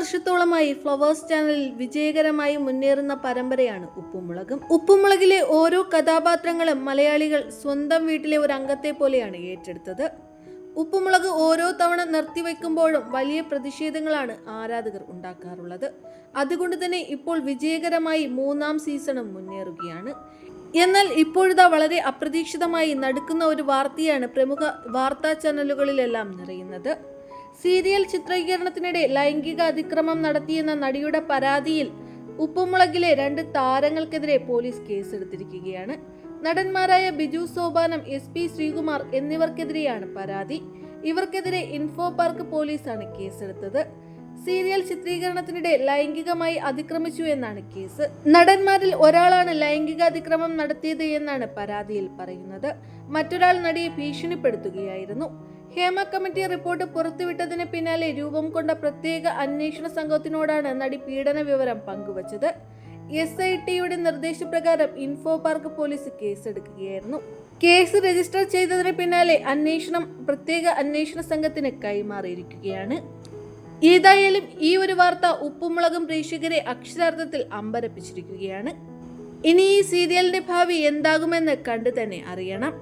വർഷത്തോളമായി ഫ്ലവേഴ്സ് ചാനലിൽ വിജയകരമായി മുന്നേറുന്ന പരമ്പരയാണ് ഉപ്പുമുളകും. ഉപ്പുമുളകിലെ ഓരോ കഥാപാത്രങ്ങളും മലയാളികൾ സ്വന്തം വീട്ടിലെ ഒരു അംഗത്തെ പോലെയാണ് ഏറ്റെടുത്തത്. ഉപ്പുമുളക് ഓരോ തവണ നിർത്തിവെക്കുമ്പോഴും വലിയ പ്രതിഷേധങ്ങളാണ് ആരാധകർ ഉണ്ടാക്കാറുള്ളത്. അതുകൊണ്ട് തന്നെ ഇപ്പോൾ വിജയകരമായി മൂന്നാം സീസണും മുന്നേറുകയാണ്. എന്നാൽ ഇപ്പോഴിതാ വളരെ അപ്രതീക്ഷിതമായി നടക്കുന്ന ഒരു വാർത്തയാണ് പ്രമുഖ വാർത്താ ചാനലുകളിലെല്ലാം നിറയുന്നത്. സീരിയൽ ചിത്രീകരണത്തിനിടെ ലൈംഗിക അതിക്രമം നടത്തിയെന്ന നടിയുടെ പരാതിയിൽ ഉപ്പുമുളകിലെ രണ്ട് താരങ്ങൾക്കെതിരെ പോലീസ് കേസെടുത്തിരിക്കുകയാണ്. നടന്മാരായ ബിജു സോപാനം എസ് പി ശ്രീകുമാർ എന്നിവർക്കെതിരെയാണ് പരാതി. ഇവർക്കെതിരെ ഇൻഫോ പാർക്ക് പോലീസാണ് കേസെടുത്തത്. സീരിയൽ ചിത്രീകരണത്തിനിടെ ലൈംഗികമായി അതിക്രമിച്ചു എന്നാണ് കേസ്. നടന്മാരിൽ ഒരാളാണ് ലൈംഗിക അതിക്രമം നടത്തിയത് എന്നാണ് പരാതിയിൽ പറയുന്നത്. മറ്റൊരാൾ നടിയെ ഭീഷണിപ്പെടുത്തുകയായിരുന്നു. ഹേമ കമ്മിറ്റി റിപ്പോർട്ട് പുറത്തുവിട്ടതിന് പിന്നാലെ രൂപം കൊണ്ട പ്രത്യേക അന്വേഷണ സംഘത്തിനോടാണ് നടി പീഡന വിവരം പങ്കുവച്ചത്. എസ് ഐ ടിയുടെ നിർദ്ദേശപ്രകാരം ഇൻഫോ പാർക്ക് പോലീസ് കേസെടുക്കുകയായിരുന്നു. കേസ് രജിസ്റ്റർ ചെയ്തതിന് പിന്നാലെ അന്വേഷണം പ്രത്യേക അന്വേഷണ സംഘത്തിന് കൈമാറിയിരിക്കുകയാണ്. ഏതായാലും ഈ ഒരു വാർത്ത ഉപ്പുമുളകും പ്രേക്ഷകരെ അക്ഷരാർത്ഥത്തിൽ അമ്പരപ്പിച്ചിരിക്കുകയാണ്. ഇനി ഈ സീരിയലിന്റെ ഭാവി എന്താകുമെന്ന് കണ്ടു തന്നെ അറിയണം.